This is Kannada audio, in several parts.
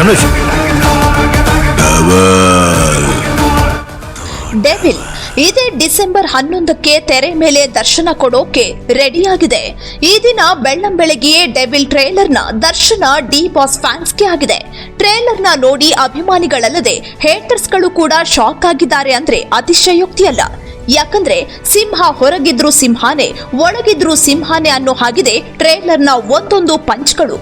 ಧನುಷ್ ಡೆವಿಲ್ ಇದೇ ಡಿಸೆಂಬರ್ ಹನ್ನೊಂದಕ್ಕೆ ತೆರೆ ಮೇಲೆ ದರ್ಶನ ಕೊಡೋಕೆ ರೆಡಿಯಾಗಿದೆ. ಈ ದಿನ ಬೆಳ್ಳಂಬೆಳಗ್ಗೆಯೇ ಡೆವಿಲ್ ಟ್ರೇಲರ್ನ ದರ್ಶನ ಡಿ ಬಾಸ್ ಫ್ಯಾನ್ಸ್ಗೆ ಆಗಿದೆ. ಟ್ರೇಲರ್ನ ನೋಡಿ ಅಭಿಮಾನಿಗಳಲ್ಲದೆ ಹೇಟರ್ಸ್ಗಳು ಕೂಡ ಶಾಕ್ ಆಗಿದ್ದಾರೆ ಅಂದ್ರೆ ಅತಿಶಯೋಕ್ತಿಯಲ್ಲ. ಯಾಕಂದ್ರೆ ಸಿಂಹ ಹೊರಗಿದ್ರು ಸಿಂಹಾನೆ, ಒಳಗಿದ್ರು ಸಿಂಹಾನೆ ಅನ್ನೋ ಹಾಗಿದೆ ಟ್ರೇಲರ್ನ ಒಂದೊಂದು ಪಂಚ್ಗಳು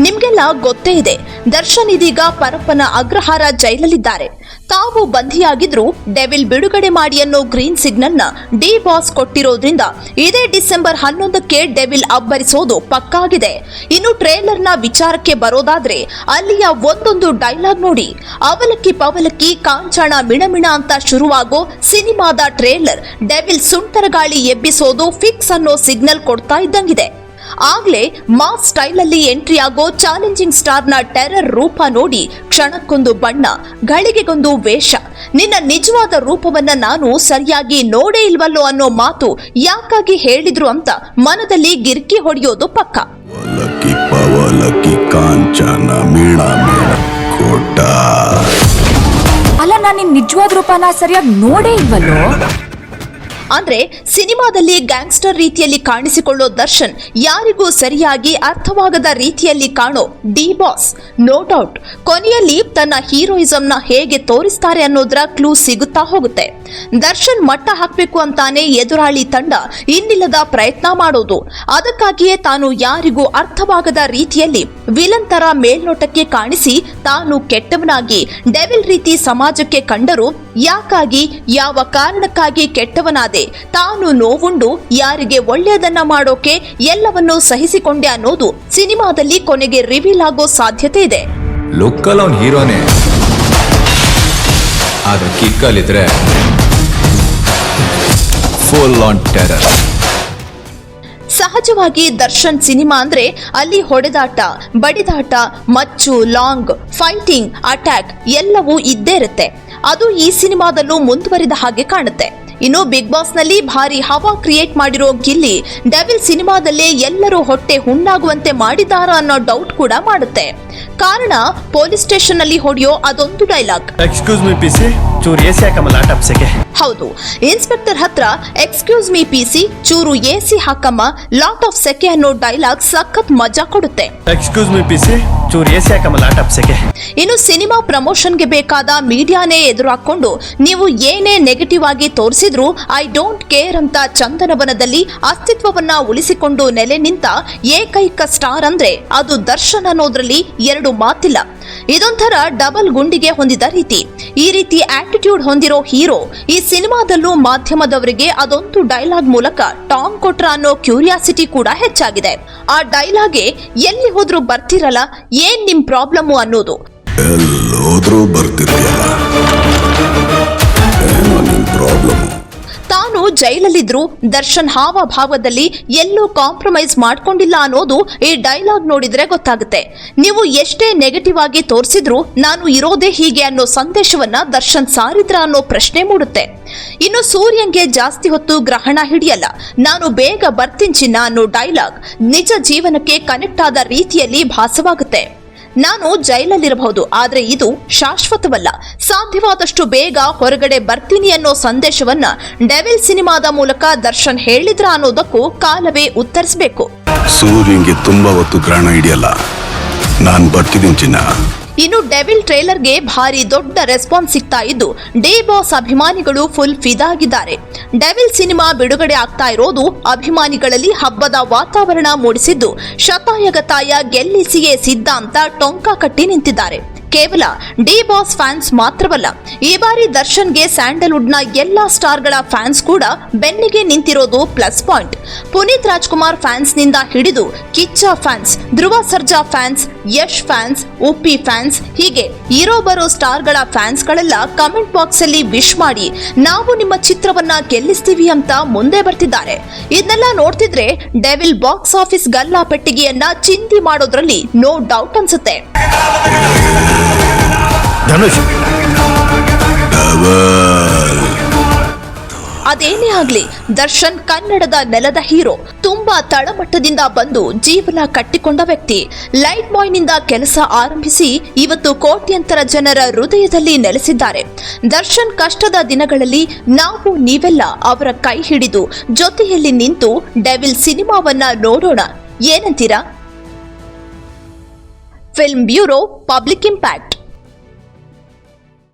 ನಿಮ್ಗೆಲ್ಲ ಗೊತ್ತೇ ಇದೆ. ದರ್ಶನ್ ಇದೀಗ ಪರಪ್ಪನ ಅಗ್ರಹಾರ ಜೈಲಲ್ಲಿದ್ದಾರೆ. ತಾವು ಬಂಧಿಯಾಗಿದ್ರು ಡೆವಿಲ್ ಬಿಡುಗಡೆ ಮಾಡಿ ಅನ್ನೋ ಗ್ರೀನ್ ಸಿಗ್ನಲ್ನ ಡಿ ಬಾಸ್ ಕೊಟ್ಟಿರೋದ್ರಿಂದ ಇದೇ ಡಿಸೆಂಬರ್ ಹನ್ನೊಂದಕ್ಕೆ ಡೆವಿಲ್ ಅಬ್ಬರಿಸೋದು ಪಕ್ಕಾಗಿದೆ. ಇನ್ನು ಟ್ರೇಲರ್ನ ವಿಚಾರಕ್ಕೆ ಬರೋದಾದ್ರೆ ಅಲ್ಲಿಯ ಒಂದೊಂದು ಡೈಲಾಗ್ ನೋಡಿ. ಅವಲಕ್ಕಿ ಪವಲಕ್ಕಿ, ಕಾಂಚಾಣ ಮಿಣಮಿಣ ಅಂತ ಶುರುವಾಗೋ ಸಿನಿಮಾದ ಟ್ರೇಲರ್ ಡೆವಿಲ್ ಸುಂಟರ ಗಾಳಿ ಎಬ್ಬಿಸೋದು ಫಿಕ್ಸ್ ಅನ್ನೋ ಸಿಗ್ನಲ್ ಕೊಡ್ತಾ ಇದ್ದಂಗಿದೆ. ಆಗ್ಲೇ ಮಾಸ್ ಸ್ಟೈಲ್ ಅಲ್ಲಿ ಎಂಟ್ರಿ ಆಗೋ ಚಾಲೆಂಜಿಂಗ್ ಸ್ಟಾರ್ನ ಟೆರರ್ ರೂಪ ನೋಡಿ ಕ್ಷಣಕ್ಕೊಂದು ಬಣ್ಣ ಗಳಿಗೆಗೊಂದು ವೇಷ. ನಿನ್ನ ನಿಜವಾದ ರೂಪವನ್ನ ನಾನು ಸರಿಯಾಗಿ ನೋಡೇ ಇಲ್ವಲ್ಲೋ ಅನ್ನೋ ಮಾತು ಯಾಕಾಗಿ ಹೇಳಿದ್ರು ಅಂತ ಮನದಲ್ಲಿ ಗಿರ್ಕಿ ಹೊಡೆಯೋದು ಪಕ್ಕ. ಅಲ್ಲ ನಾನು ನಿನ್ ನಿಜವಾದ ರೂಪನ ಸರಿಯಾಗಿ ನೋಡೇ ಇಲ್ವಲ್ಲೋ? ಅಂದ್ರೆ ಸಿನಿಮಾದಲ್ಲಿ ಗ್ಯಾಂಗ್ಸ್ಟರ್ ರೀತಿಯಲ್ಲಿ ಕಾಣಿಸಿಕೊಳ್ಳೋ ದರ್ಶನ್ ಯಾರಿಗೂ ಸರಿಯಾಗಿ ಅರ್ಥವಾಗದ ರೀತಿಯಲ್ಲಿ ಕಾಣೋ ಡಿ ಬಾಸ್. ನೋ ಡೌಟ್ ಕೊನೆಯಲ್ಲಿ ತನ್ನ ಹೀರೋಯಿಸಂನ ಹೇಗೆ ತೋರಿಸ್ತಾರೆ ಅನ್ನೋದರ ಕ್ಲೂ ಸಿಗುತ್ತಾ ಹೋಗುತ್ತೆ. ದರ್ಶನ್ ಮಟ್ಟ ಹಾಕ್ಬೇಕು ಅಂತಾನೆ ಎದುರಾಳಿ ತಂಡ ಇನ್ನಿಲ್ಲದ ಪ್ರಯತ್ನ ಮಾಡೋದು. ಅದಕ್ಕಾಗಿಯೇ ತಾನು ಯಾರಿಗೂ ಅರ್ಥವಾಗದ ರೀತಿಯಲ್ಲಿ ವಿಲನ್ ತರ ಮೇಲ್ನೋಟಕ್ಕೆ ಕಾಣಿಸಿ ತಾನು ಕೆಟ್ಟವನಾಗಿ, ಡೆವಿಲ್ ರೀತಿ ಸಮಾಜಕ್ಕೆ ಕಂಡರೂ ಯಾಕಾಗಿ ಯಾವ ಕಾರಣಕ್ಕಾಗಿ ಕೆಟ್ಟವನಾದೆ? ತಾನು ನೋವುಂಡು ಯಾರಿಗೆ ಒಳ್ಳೆಯದನ್ನ ಮಾಡೋಕೆ ಎಲ್ಲವನ್ನೂ ಸಹಿಸಿಕೊಂಡೆ ಅನ್ನೋದು ಸಿನಿಮಾದಲ್ಲಿ ಕೊನೆಗೆ ರಿವೀಲ್ ಆಗೋ ಸಾಧ್ಯತೆ ಇದೆ. ಲುಕ್ಕಲ್ ಅವ್ನು ಹೀರೋನೇ. ಆದ್ರೆ ಕಿಕ್ಕಲ್ಲಿದ್ರೆ ಫುಲ್ ಆನ್ ಟೆರರ್ ಸಹಜವಾಗಿ ದರ್ಶನ್ ಸಿನಿಮಾ ಅಂದ್ರೆ ಅಲ್ಲಿ ಹೊಡೆದಾಟ ಬಡಿದಾಟ ಮಚ್ಚು ಲಾಂಗ್ ಫೈಟಿಂಗ್ ಅಟ್ಯಾಕ್ ಎಲ್ಲವೂ ಇದ್ದೇ ಇರುತ್ತೆ. ಅದು ಈ ಸಿನಿಮಾದಲ್ಲೂ ಮುಂದುವರಿದ ಹಾಗೆ ಕಾಣುತ್ತೆ. ಇನ್ನು ಬಿಗ್ ಬಾಸ್ನಲ್ಲಿ ಭಾರಿ ಹವಾ ಕ್ರಿಯೇಟ್ ಮಾಡಿರೋ ಗಿಲ್ಲಿ ಡೆವಿಲ್ ಸಿನಿಮಾದಲ್ಲೇ ಎಲ್ಲರೂ ಹೊಟ್ಟೆ ಹುಣ್ಣಾಗುವಂತೆ ಮಾಡಿದಾರಾ ಅನ್ನೋ ಡೌಟ್ ಕೂಡ ಮಾಡುತ್ತೆ. ಕಾರಣ ಪೊಲೀಸ್ ಸ್ಟೇಷನ್ನಲ್ಲಿ ಹೊಡೆಯೋ ಅದೊಂದು ಡೈಲಾಗ್ ಎಕ್ಸ್ಕ್ಯೂಸ್ ಮೀ ಪಿಸಿ ಚೂರು ಎ ಸಿ ಹಾಕಮ್ಮ ಹೌದು ಇನ್ಸ್ಪೆಕ್ಟರ್ ಹತ್ರ ಎಕ್ಸ್ಕ್ಯೂಸ್ ಮೀ ಪಿಸಿ ಚೂರು ಎಸಿ ಹಾಕಮ್ಮ ಲಾಟ್ ಆಫ್ ಸೆಕೆ ಅನ್ನೋ ಡೈಲಾಗ್ ಸಖತ್ ಮಜಾ ಕೊಡುತ್ತೆ. ಎಕ್ಸ್ಕ್ಯೂಸ್ ಮೀ ಪಿಸಿ ಚೂರು ಎ ಸಿ ಹಾಕಮ್ಮ ಇನ್ನು ಸಿನಿಮಾ ಪ್ರಮೋಷನ್ಗೆ ಬೇಕಾದ ಮೀಡಿಯಾನೇ ಎದುರು ಹಾಕೊಂಡು ನೀವು ಏನೇ ನೆಗೆಟಿವ್ ಆಗಿ ತೋರಿಸಿದ್ರು ಐ ಡೋಂಟ್ ಕೇರ್ ಅಂತ ಚಂದನವನದಲ್ಲಿ ಅಸ್ತಿತ್ವವನ್ನ ಉಳಿಸಿಕೊಂಡು ನೆಲೆ ನಿಂತ ಏಕೈಕ ಸ್ಟಾರ್ ಅಂದ್ರೆ ಅದು ದರ್ಶನ್ ಅನ್ನೋದ್ರಲ್ಲಿ ಎರಡು ಮಾತಿಲ್ಲ. ಇದೊಂಥರ ಡಬಲ್ ಗುಂಡಿಗೆ ಹೊಂದಿದ ರೀತಿ. ಈ ರೀತಿ ಆಟಿಟ್ಯೂಡ್ ಹೊಂದಿರೋ ಹೀರೋ ಈ ಸಿನಿಮಾದಲ್ಲೂ ಮಾಧ್ಯಮದವರಿಗೆ ಅದೊಂದು ಡೈಲಾಗ್ ಮೂಲಕ ಟಾಂಗ್ ಕೊಟ್ರ ಅನ್ನೋ ಕ್ಯೂರಿಯಾಸಿಟಿ ಕೂಡ ಹೆಚ್ಚಾಗಿದೆ. ಆ ಡೈಲಾಗೆ ಎಲ್ಲಿ ಹೋದ್ರೂ ಬರ್ತಿರಲ್ಲ, ಏನ್ ನಿಮ್ ಪ್ರಾಬ್ಲಮ್ ಅನ್ನೋದು. ಬರ್ತಿರ್ತೀಯಲ್ಲ ಜೈಲಲ್ಲಿದ್ರು, ದರ್ಶನ್ ಹಾವಭಾವದಲ್ಲಿ ಎಲ್ಲೂ ಕಾಂಪ್ರಮೈಸ್ ಮಾಡ್ಕೊಂಡಿಲ್ಲ ಅನ್ನೋದು ಈ ಡೈಲಾಗ್ ನೋಡಿದ್ರೆ ಗೊತ್ತಾಗುತ್ತೆ. ನೀವು ಎಷ್ಟೇ ನೆಗೆಟಿವ್ ಆಗಿ ತೋರಿಸಿದ್ರು, ನಾನು ಇರೋದೇ ಹೀಗೆ ಅನ್ನೋ ಸಂದೇಶವನ್ನ ದರ್ಶನ್ ಸಾರಿದ್ರ ಅನ್ನೋ ಪ್ರಶ್ನೆ ಮೂಡುತ್ತೆ. ಇನ್ನು ಸೂರ್ಯಂಗೆ ಜಾಸ್ತಿ ಹೊತ್ತು ಗ್ರಹಣ ಹಿಡಿಯಲ್ಲ, ನಾನು ಬೇಗ ಬರ್ತೀನಿ ಚಿನ್ನ ಅನ್ನೋ ಡೈಲಾಗ್ ನಿಜ ಜೀವನಕ್ಕೆ ಕನೆಕ್ಟ್ ಆದ ರೀತಿಯಲ್ಲಿ ಭಾಸವಾಗುತ್ತೆ. ನಾನು ಜೈಲಲ್ಲಿರಬಹುದು ಆದರೆ ಇದು ಶಾಶ್ವತವಲ್ಲ. ಸಾಧ್ಯವಾದಷ್ಟು ಬೇಗ ಹೊರಗಡೆ ಬರ್ತೀನಿ ಅನ್ನೋ ಸಂದೇಶವನ್ನ ಡೆವಿಲ್ ಸಿನಿಮಾದ ಮೂಲಕ ದರ್ಶನ್ ಹೇಳಿದ್ರ ಅನ್ನೋದಕ್ಕೂ ಕಾಲವೇ ಉತ್ತರಿಸಬೇಕು. ಸೂರ್ಯಂಗೆ ತುಂಬಾ ಹೊತ್ತು ಗ್ರಹಣ ಹಿಡಿಯಲ್ಲ. ನಾನು ಬರ್ತಿದ್ದೀನಿ ಚಿನ್ನ. ಇನ್ನು ಡೆವಿಲ್ ಟ್ರೇಲರ್ಗೆ ಭಾರಿ ದೊಡ್ಡ ರೆಸ್ಪಾನ್ಸ್ ಸಿಗ್ತಾ ಇದ್ದು, ಡೇ ಬಾಸ್ ಅಭಿಮಾನಿಗಳು ಫುಲ್ ಫಿದಾಗಿದ್ದಾರೆ ಡೆವಿಲ್ ಸಿನಿಮಾ ಬಿಡುಗಡೆ ಆಗ್ತಾ ಇರೋದು ಅಭಿಮಾನಿಗಳಲ್ಲಿ ಹಬ್ಬದ ವಾತಾವರಣ ಮೂಡಿಸಿದ್ದು, ಶತಾಯಗತಾಯ ಗೆಲ್ಲಿಸಿಯೇ ಸಿದ್ಧ ಅಂತ ಟೊಂಕ ಕಟ್ಟಿ ನಿಂತಿದ್ದಾರೆ. ಕೇವಲ ಡಿ ಬಾಸ್ ಫ್ಯಾನ್ಸ್ ಮಾತ್ರವಲ್ಲ, ಈ ಬಾರಿ ದರ್ಶನ್ಗೆ ಸ್ಯಾಂಡಲ್ವುಡ್ನ ಎಲ್ಲಾ ಸ್ಟಾರ್ಗಳ ಫ್ಯಾನ್ಸ್ ಕೂಡ ಬೆನ್ನಿಗೆ ನಿಂತಿರೋದು ಪ್ಲಸ್ ಪಾಯಿಂಟ್. ಪುನೀತ್ ರಾಜ್ಕುಮಾರ್ ಫ್ಯಾನ್ಸ್ನಿಂದ ಹಿಡಿದು Kiccha fans, Dhruva Sarja fans, Yash fans, Uppi fans, ಹೀಗೆ ಇರೋ ಬರೋ ಸ್ಟಾರ್ಗಳ ಫ್ಯಾನ್ಸ್ಗಳೆಲ್ಲ ಕಮೆಂಟ್ ಬಾಕ್ಸ್ ಅಲ್ಲಿ ವಿಶ್ ಮಾಡಿ, ನಾವು ನಿಮ್ಮ ಚಿತ್ರವನ್ನ ಗೆಲ್ಲಿಸ್ತೀವಿ ಅಂತ ಮುಂದೆ ಬರ್ತಿದ್ದಾರೆ. ಇದನ್ನೆಲ್ಲ ನೋಡ್ತಿದ್ರೆ ಡೆವಿಲ್ ಬಾಕ್ಸ್ ಆಫೀಸ್ ಗಲ್ಲಾ ಪೆಟ್ಟಿಗೆಯನ್ನ ಚಿಂತಿ ಮಾಡೋದ್ರಲ್ಲಿ ನೋ ಡೌಟ್ ಅನ್ಸುತ್ತೆ. ಧನುಷ್. ಅದೇನೇ ಆಗ್ಲಿ, ದರ್ಶನ್ ಕನ್ನಡದ ನೆಲದ ಹೀರೋ, ತುಂಬಾ ತಳಮಟ್ಟದಿಂದ ಬಂದು ಜೀವನ ಕಟ್ಟಿಕೊಂಡ ವ್ಯಕ್ತಿ. ಲೈಟ್ ಬಾಯ್ನಿಂದ ಕೆಲಸ ಆರಂಭಿಸಿ ಇವತ್ತು ಕೋಟ್ಯಂತರ ಜನರ ಹೃದಯದಲ್ಲಿ ನೆಲೆಸಿದ್ದಾರೆ. ದರ್ಶನ್ ಕಷ್ಟದ ದಿನಗಳಲ್ಲಿ ನಾವು ನೀವೆಲ್ಲ ಅವರ ಕೈ ಹಿಡಿದು ಜೊತೆಯಲ್ಲಿ ನಿಂತು ಡೆವಿಲ್ ಸಿನಿಮಾವನ್ನ ನೋಡೋಣ. ಏನಂತೀರಾ? Film bureau, public impact.